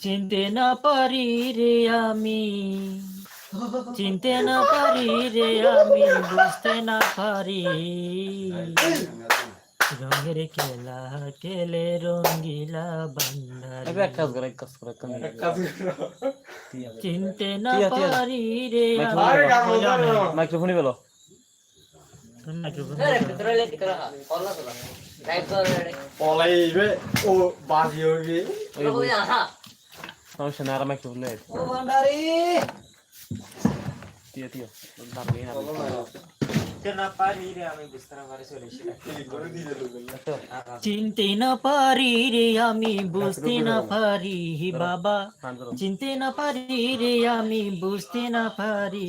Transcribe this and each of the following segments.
চিনতে না পারি রে আমি। চিনতে না পারি রে আমি বুঝতে না পারি। রঙের খেলা খেলে রঙ্গিলা বান্দার চিনতে না। পারি রে মাইক্রোফোনই বলো। না চিনতে না পারি রে আমি বুঝতে না পারি বাবা। চিনতে না পারি রে আমি বুঝতে না পারি।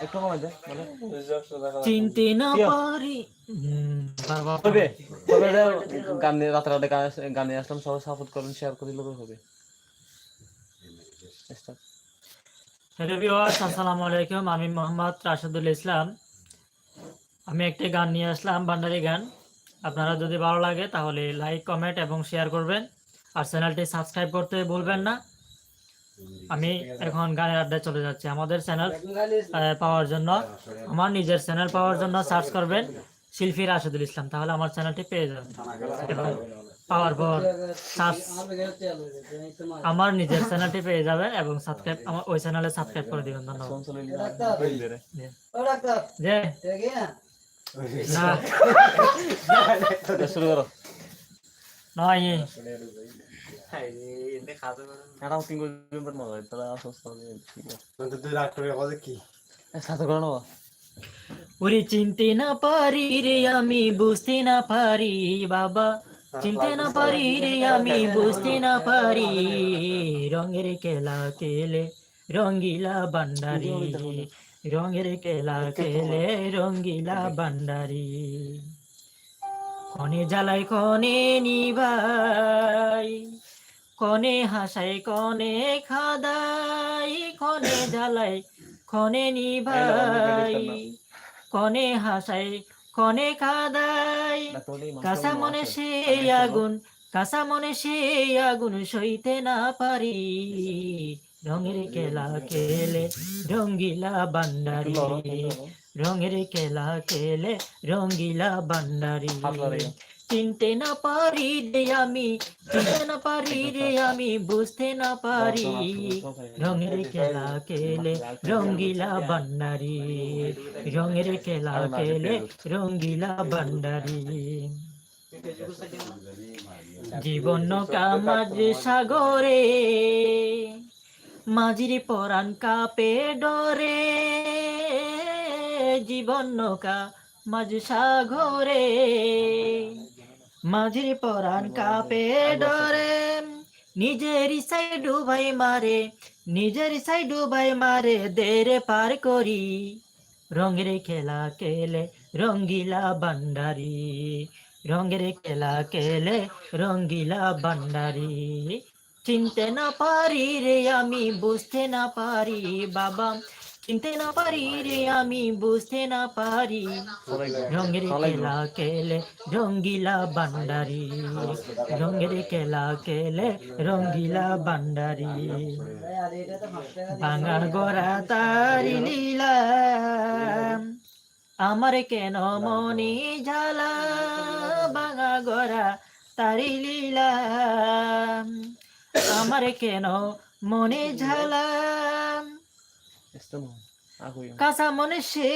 একটু কমাই দে মানে চিনতে না পারি। তবে গানে রাতে রাতে গানে- আসলাম সবাই সাপোর্ট করবেন শেয়ার করে হবে। হ্যালো ভিউয়ার্স আসসালামু আলাইকুম। আমি মোহাম্মদ রাশেদুল ইসলাম। আমি একটি গান নিয়ে আসলাম ভান্ডারি গান। আপনারা যদি ভালো লাগে তাহলে লাইক কমেন্ট এবং শেয়ার করবেন। আর চ্যানেলটি সাবস্ক্রাইব করতে ভুলবেন না। আমি এখন গানের আড্ডায় চলে যাচ্ছি। আমাদের চ্যানেল পাওয়ার জন্য আমার নিজের চ্যানেল পাওয়ার জন্য সার্চ করবেন শিল্পী রাশেদুল ইসলাম তাহলে আমার চ্যানেলটি পেয়ে যাবেন। এবং পাওয়ার পর সার্চ আমার নিজের চ্যানেলটি পেয়ে যাবেন এবং সাবস্ক্রাইব আমার ওই চ্যানেলে সাবস্ক্রাইব করে দিবেন। ধন্যবাদ। ফোন চলে গেলে যে। না। শুরু করো। নয়। এটা তিন মজা হয় তাহলে সাথে করে নেব। ওরে চিনতে না পারি রে আমি বুঝতে না পারি বাবা। চিনতে না পারি রে আমি বুঝতে না পারি রঙের খেলা খেলে রঙ্গিলা বান্ডারি রঙের খেলা খেলে রঙ্গিলা বান্ডারি কনে জ্বালাই কনে নিবাই। কনে হাসাই কনে খাদাই কনে জ্বালাই কনে নিভাই। কনে হাসাই কনে খাদাই কাঁচা মনে সে আগুন কাঁচা মনে সে আগুন সইতে না পারি। রঙের খেলা খেলে রঙ্গিলা বান্ডারি রঙের খেলা খেলে রঙ্গিলা বান্ডারি চিনতে না পারি রে আমি চিনতে না পারি রে আমি বুঝতে না পারি। রঙের খেলা খেলে রঙ্গিলা বান্ডারি রঙের খেলা খেলে রঙ্গিলা বান্ডারি জীবন নৌকা মাঝ সাগরে মাঝির পরাণ কাপে ডরে। জীবন নৌকা মাঝ সাগরে। মাঝির পরাণ কাপে ডরে। নিজের সাই ডুবাই মারে নিজের সাই ডুবাই মারে, দেরে পার করি। রঙের খেলা খেলে রঙ্গিলা বান্ডারি রঙের খেলা খেলে রঙ্গিলা বান্ডারি চিনতে না পারি রে আমি, বুঝতে না পারি, বাবা চিনতে না পারি রে, আমি বুঝতে না পারি। রঙের খেলা খেলে রঙ্গিলা বান্ডারি রঙের খেলা খেলে রঙ্গিলা বান্ডারি ভাঙা গড়া তারি লীলা আমার কেন মনি ঝালা ভাঙা গড়া তারি লীলা আমার কেন মনে ঝালা কাঁচা মনে সে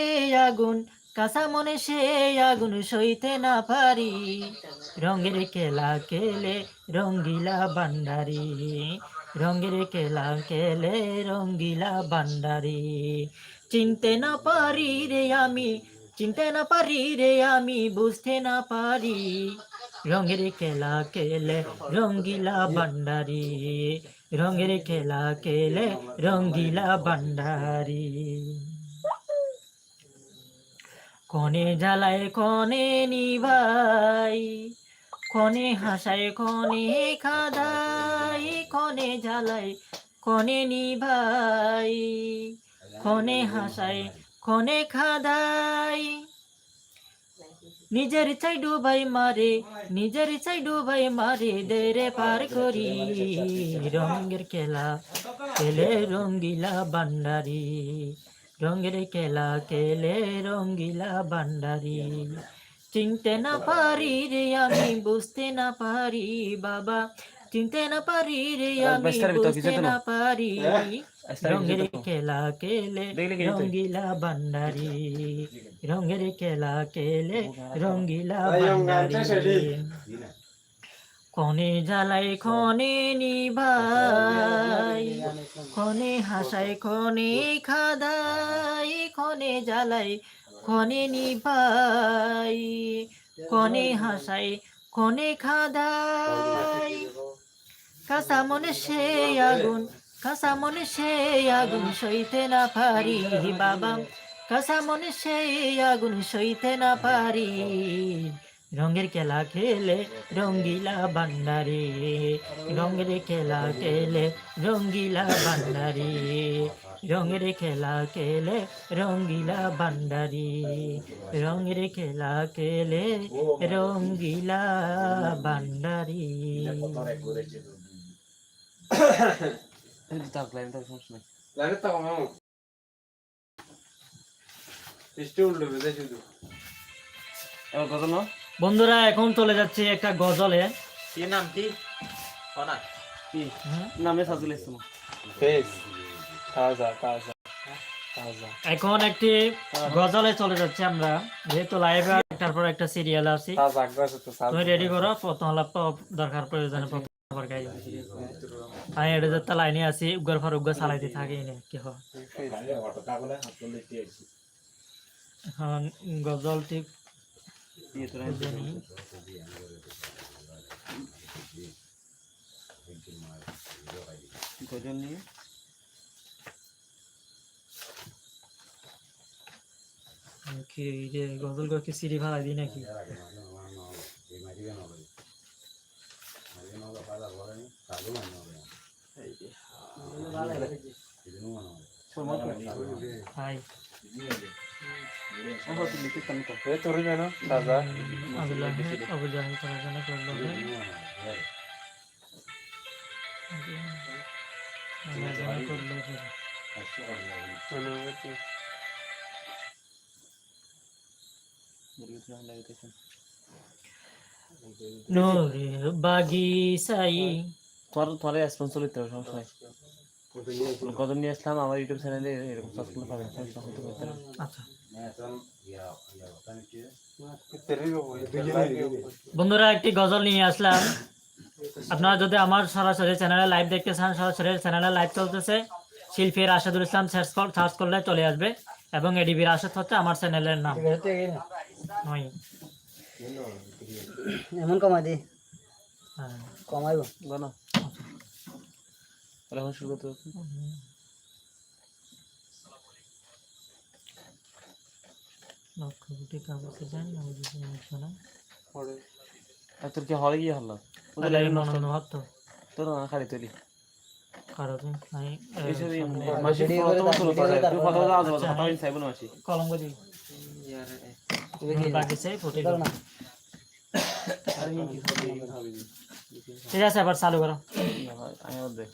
আগুন কাঁচা মনে সে আগুন সইতে না পারি রঙের খেলা খেলে রঙ্গিলা বান্ডারি রঙের খেলা খেলে রঙ্গিলা বান্ডারি চিনতে না পারি রে আমি চিনতে না পারি রে আমি বুঝতে না পারি রঙের খেলা খেলে রঙ্গিলা ভান্ডারি রঙের খেলা খেলে রঙ্গিলা ভান্ডারি। কনে জ্বালায়, কনে নিভাই কনে হাসায়, কনে খাদাই কনে জ্বালায়, কনে নিভাই কনে হাসায়, কনে খাদাই নিজের ইচ্ছাই ডুবাই মারে, নিজের ইচ্ছাই ডুবাই মারে, দেরে পার করি। রঙের খেলা খেলে রঙ্গিলা ভান্ডারি। রঙের খেলা খেলে রঙ্গিলা ভান্ডারি। চিনতে না পারি রে আমি, বুঝতে না পারি বাবা। চিনতে না পারি রে আমি বুঝতে না। পারি রঙের খেলা খেলে? রঙ্গিলা ভান্ডারি রঙের খেলা খেলে রঙ্গিলা ভান্ডারি। কনে জ্বালাই খনে নিভাই খনে হাসাই খনে খাদাই খনে জ্বালাই খনে নিভাই কনে হাসাই কনে খাদাই কাঁচা মনে সে আগুন কাঁচা মনে সে আগুন সইতে না পারি বাবা। কাঁচা মনে সে আগুন সইতে না পারি। রঙের খেলা খেলে রঙ্গিলা ভান্ডারি, রঙের খেলা খেলে রঙ্গিলা ভান্ডারি, রঙের খেলা খেলে রঙ্গিলা ভান্ডারি, রঙের খেলা খেলে রঙ্গিলা ভান্ডারি। থাক, লাইন থাক, সমস্যা নাই। লাগে তো মামু বৃষ্টি উঠল বেঁধে শুধু এবার কত বন্ধুরা এখন চলে যাচ্ছে একটা গজলে। কি নাম কি? কি? নামে সাজুল ইসলাম। ফেস। তাজা তাজা তাজা। এখন একটি গজলে চলে যাচ্ছে আমরা। যেহেতু লাইভে তারপর একটা সিরিয়াল আছে। তুমি রেডি করো? প্রথম দরকার প্রয়োজনে প্রথম গাই আমি এটা যাতে লাইনে আছি উগ্র ফর উগ্র চালাইতে থাকি না কি হয়? এখন গজল ঠিক। গজল নিয়ে। কি যে গজল গো সিঁড়ি ভাড়া দিই নাকি? কর এ তোর জানো তাজা আবুল্লাহ আবু জাহেল তারা জানা করল আল্লাহ জানা করল অনুমতি নূরের বাগিচাই। তোমার তোমার রেসপন্স কদম নিয়ে আসলাম? আমার ইউটিউব চ্যানেলে এরকম সার্চ করলে পাবেন। আচ্ছা। বন্ধুরা একটি গজল নিয়ে আসলাম। আপনারা যদি আমার সরাসরি চ্যানেলে লাইভ দেখতে চান সরাসরি চ্যানেলে লাইভ চলতেছে। শিল্পী রাশেদুল ইসলাম সার্চ কর- সার্চ করলে চলে আসবে এবং এডিবি রাশেদ হচ্ছে আমার চ্যানেলের নাম। নয়। এমন কমাই দি। হ্যাঁ। কমাইব। তাহলে এখন শুরু করতে হবে। লক্ষ কোটি কাগজে যান না। আর তোর কি হলে গিয়ে হলো? ওদের নষ্ট। তোর না খালি কারণ এইসব মাসি করে আচ্ছা, ফুটে না। ঠিক আছে আবার চালু করো। আমি দেখ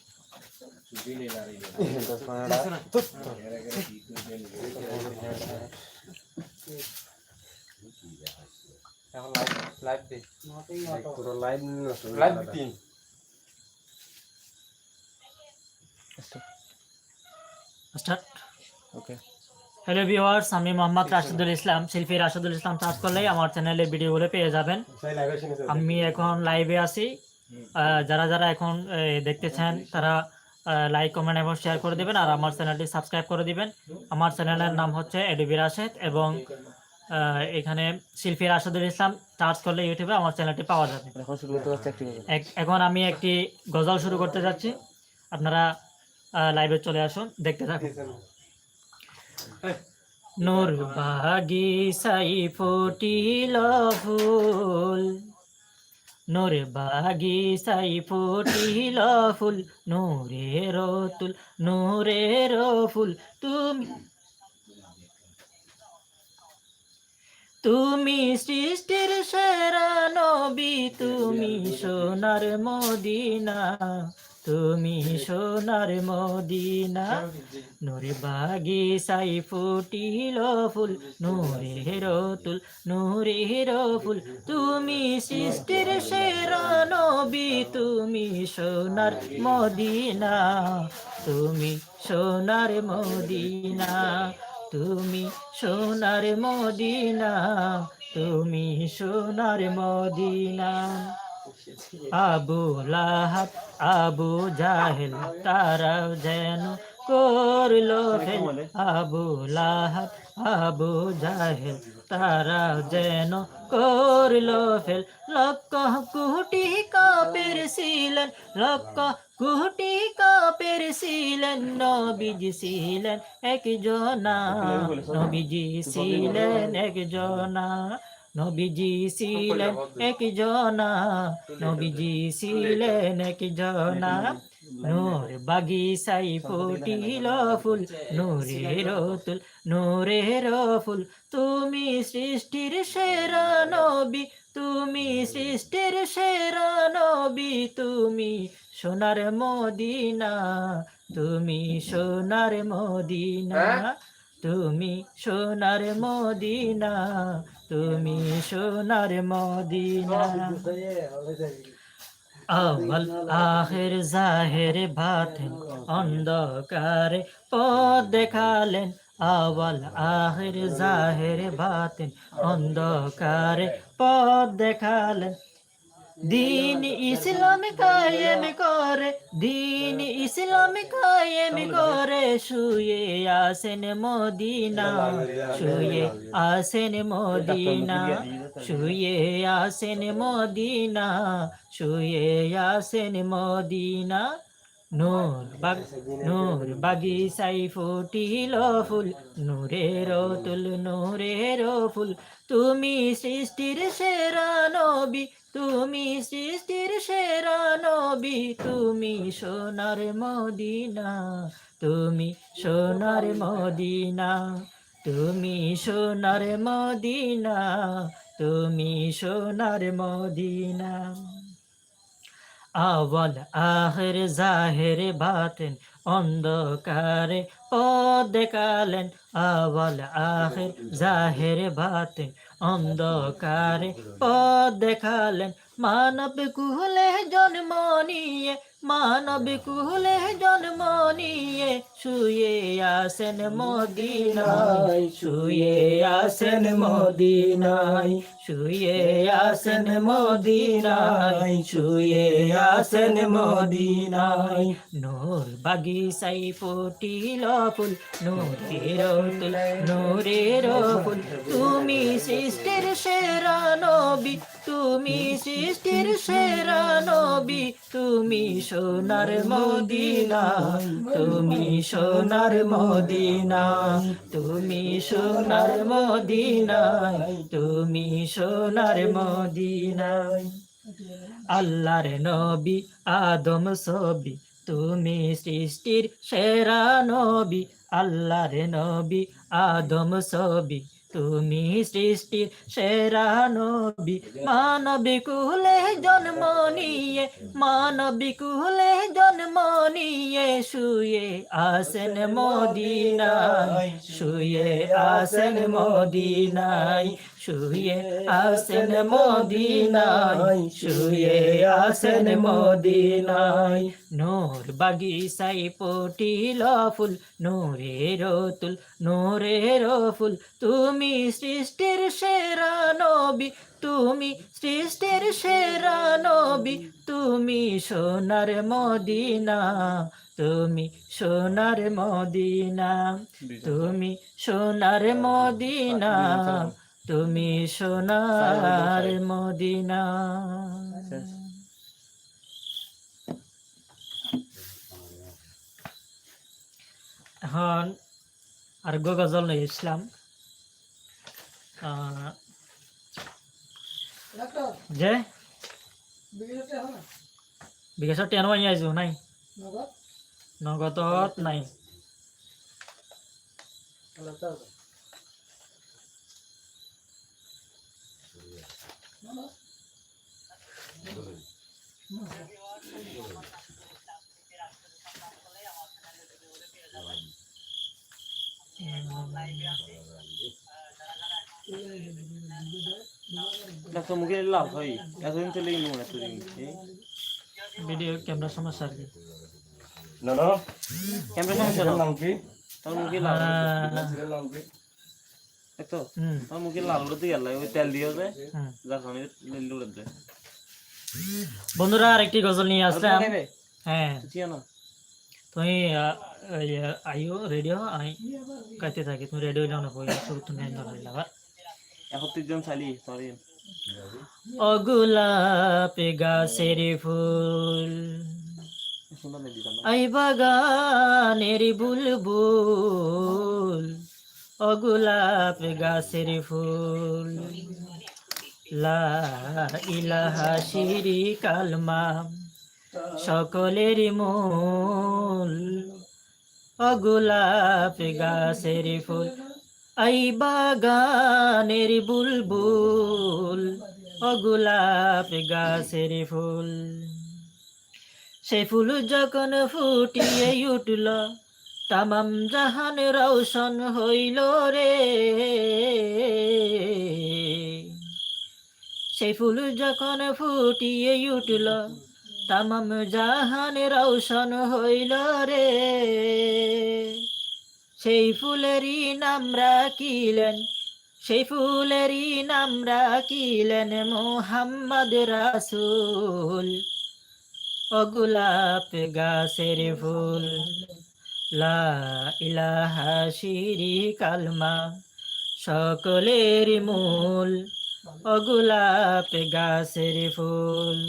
হ্যালো ভিউয়ার্স আমি মোহাম্মদ রাশিদুল ইসলাম, শিল্পী রাশিদুল ইসলাম সার্চ করলেই আমার চ্যানেলে ভিডিওগুলো পেয়ে যাবেন। আমি এখন লাইভে আছি। যারা যারা এখন দেখতেছেন, তারা লাইক কমেন্ট এবং শেয়ার করে দিবেন আর আমার চ্যানেলটি সাবস্ক্রাইব করে দিবেন। আমার চ্যানেলের নাম হচ্ছে এডিবি রাশেদ এবং এখানে শিল্পী রাশেদুল ইসলাম সার্চ করলে ইউটিউবে আমার চ্যানেলটি পাওয়া যাবে। এখন এক- এখন আমি একটি গজল শুরু করতে যাচ্ছি। আপনারা লাইভে চলে আসুন দেখতে থাকুন। নূর বাগিসাই ফুটিল ফুল নূর বাগিসাই ফুটিল ফুল, নূরের তুল, নূরের ফুল, তুমি তুমি সৃষ্টির সেরা নবী, তুমি সোনার মদিনা। তুমি সোনার মদিনা, নূরে বাগিসাই ফুটিল ফুল নূরের তুল নূরের ফুল তুমি সৃষ্টির সেরা নবী তুমি সোনার মদিনা, তুমি সোনার মদিনা, তুমি সোনার মদিনা, তুমি সোনার মদিনা। আবু লাহাব আবু জাহেল তারাও যেন করল আবু লাহাব আবু জাহেল তারাও যেন করল ফেল। লক্ষ কোটি কাপের ছিলেন, লক্ষ কোটি কাপের ছিলেন, নবীজি ছিলেন একজনা, নবীজি ছিলেন একজনা। নবীজি ছিলেন এক জনা। নবীজি ছিলেন একজনা নূর বাগিসাই ফুটিল ফুল নূরের তুল নূরের ফুল। তুমি সৃষ্টির সেরা নবী তুমি সৃষ্টির সেরা নবী। তুমি সোনার মদিনা তুমি সোনার মদিনা। তুমি সোনার মদিনা। তুমি সোনার মদিনা। আওয়াল আখের জাহের ভাতেন অন্ধকারে পদ দেখালেন। আওয়াল আহের জাহের ভাতেন অন্ধকারে পদ দেখালেন। দিন ইসলাম কায়েম করে, দিন ইসলাম কায়েম করে, শুয়ে আসেন মদিনা, শুয়ে আসেন মদিনা, শুয়ে আসেন মদিনা, শুয়ে আসেন মদিনা। নূর বাগ, নূর বাগিসাই ফুটিল ফুল, নূরের তুল নূরের ফুল তুমি সৃষ্টির সেরা নবী তুমি সৃষ্টির সেরা নবী, তুমি সোনার মদিনা, তুমি সোনার মদিনা, তুমি সোনার মদিনা, তুমি সোনার মদিনা। আওয়াল আহের জাহের বাতেন, অন্ধকারে পথ দেখালেন। আওয়াল আহের জাহের বাতেন অন্ধকারে পথ দেখালেন মানব কুহলে জন্ম নিয়ে মানব কুহলে জন্ম নিয়ে শুয়ে আসেন মদিনায়, শুয়ে আসেন মদিনায় শুয়ে আসেন মদিনায়, শুয়ে আসেন মদিনায়। নূর বাগিসাই ফুটিল ফুল নূরের তুল নূরের ফুল। তুমি সৃষ্টির সেরা নবী, তুমি সৃষ্টির সেরা নবী। তুমি সোনার মদিনা তুমি সোনার মদিনা তুমি সোনার মদিনা তুমি সোনার মদিনা আল্লাহর নবী আদম সবি তুমি সৃষ্টির সেরা নবী। আল্লাহর নবী আদম সবি তুমি সৃষ্টির সেরা নবী। মানবী কুলে জন্ম নিয়ে মানবী কুলে জন্ম নিয়ে শুয়ে আসেন মদিনায়, শুয়ে আসেন মদিনায়। শুয়ে আসেন মদিনায় শুয়ে আসেন মদিনায়। নূর বাগিসাই পটিল ফুল নূরের তুল নূরের ফুল তুমি সৃষ্টির সেরা নবী তুমি সৃষ্টির সেরা নবী। তুমি সোনার মদিনা তুমি সোনার মদিনা তুমি সোনার মদিনা। তুমি সোনার মদিনা। এখন আর গজল নিয়ে ইসলাম। যে? বিকাশত টেন মানি আইছো নাই? নগদত নাই। দেখো মুখে লাভ হয়। এতদিন চলে গেল মনে এতদিন ভিডিও ক্যামেরা সমস্যা আর কি। না না ক্যামেরা সমস্যা নাম কি? তোর মুখে কি? দেখো হুম। তোর মুখে লাল উড়তে গেল ওই তেল দিয়ে যায়। যার কারণে নীল উড়ে বন্ধুরা আরেকটি গজল নিয়ে আসলাম। হ্যাঁ। তুমি আহ, আইও রেডিও আমি কাইতে থাকি। তুমি রেডিও লাও না কই তুমি এন্ড করে লাবা এখন তিনজন চালি সরি ও গোলাপ গাছের ফুল। আই বাগানের বুলবুল। ও গোলাপ গাছের ফুল। লা ইলাহা শিরি কালমা সকলের মূল। ও গোলাপ গাছের ফুল আই বাগানের বুলবুল। ও গোলাপ গাছের ফুল। সে ফুল যখন ফুটিয়ে উঠল তামাম জাহান রৌশন হইল রে। সেই ফুল যখন ফুটিয়ে উঠল, তামাম জাহান রৌশন হইল রে। সেই ফুলেরই নাম রাখিলেন, সেই ফুলেরই নাম রাখিলেন মোহাম্মদ রাসূল। ও গোলাপ গাছের ফুল। লা ইলাহা শিরি কালমা সকলের মূল ও গোলাপ গাছের ফুল।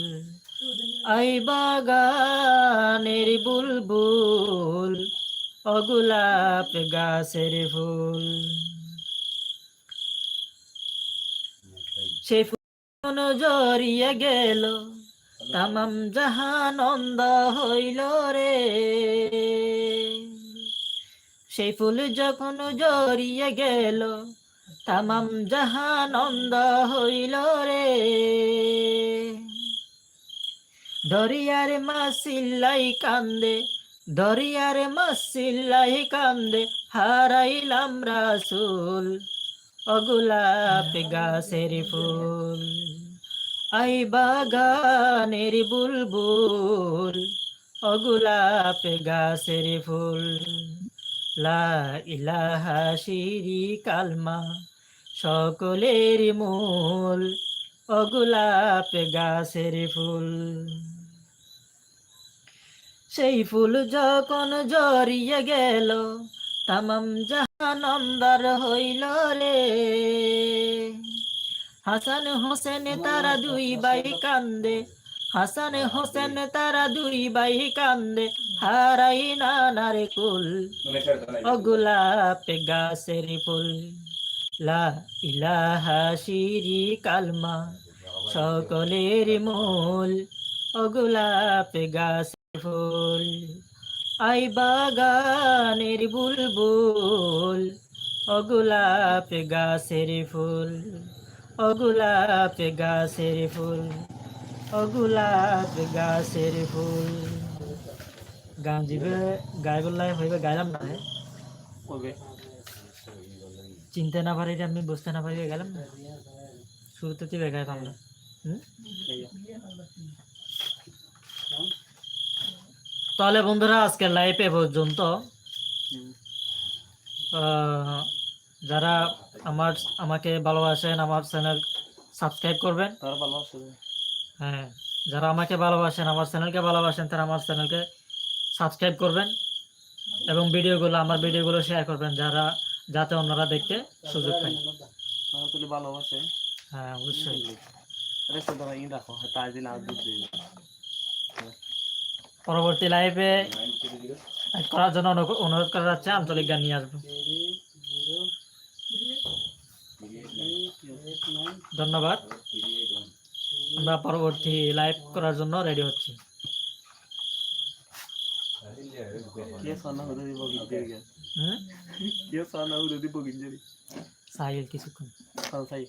আই বাগানের বুলবুল ও গোলাপ গাছের ফুল। সে ফুল জড়িয়ে গেল, তামাম জাহানন্দ হইল রে। সেই ফুল যখন জড়িয়ে গেল, তামাম জাহানন্দ হইল রে। দরিয়ার মাসিল্লাই কান্দে, দরিয়ার মাসিল্লাই কান্দে, হারাইলাম রাসুল অগুলাপ গাছের ফুল। আই বাগানের বুলবুল, অগুলাপ গাছের ফুল। লা ইলাহা শিরি কালমা সকলের মূল অগুলাপ গাছের ফুল। সেই ফুল যখন জড়িয়ে গেল, তামাম জাহানন্দার হইল রে। হাসান হোসেন তারা দুই বাই কান্দে, হাসান হোসেন তারা দুই বাই কান্দে হারাই নানার কুল ও গোলাপ গাছের ফুল। লা ইলাহা শিরি কালমা সকলের মূল ও গোলাপ গাছের ফুল। আই বাগানের বুলবুল ও গোলাপ গাছের ফুল ও গোলাপ গাছের ফুল ও গোলাপ গাছের ফুল। গান জিবে গাইবলাই হইবে গাইলাম না। কবে? চিনতে না পারি আমি বুঝতে না পারি গেলাম না। শুরুতে তুই পাবো হুম? তাহলে বন্ধুরা আজকের লাইভ এ পর্যন্ত যারা আমার আমাকে ভালোবাসেন আমার চ্যানেল সাবস্ক্রাইব করবেন। তারা হ্যাঁ যারা আমাকে ভালোবাসেন আমার চ্যানেলকে ভালোবাসেন তারা আমার চ্যানেলকে সাবস্ক্রাইব করবেন এবং ভিডিওগুলো আমার ভিডিওগুলো শেয়ার করবেন যারা যাতে অন্যরা দেখতে সুযোগ পায়। ভালোবাসে হ্যাঁ অবশ্যই। পরবর্তী লাইভে করার জন্য অনু- অনুরোধ করা যাচ্ছে আঞ্চলিক গান নিয়ে আসব। ধন্যবাদ। আমরা পরবর্তী লাইভ করার জন্য রেডি হচ্ছি। কে সোনা হতে দিব গিয়ে গিয়ে হুম কে সোনা হতে দিব গিয়ে সাহিল কিছুক্ষণ সাই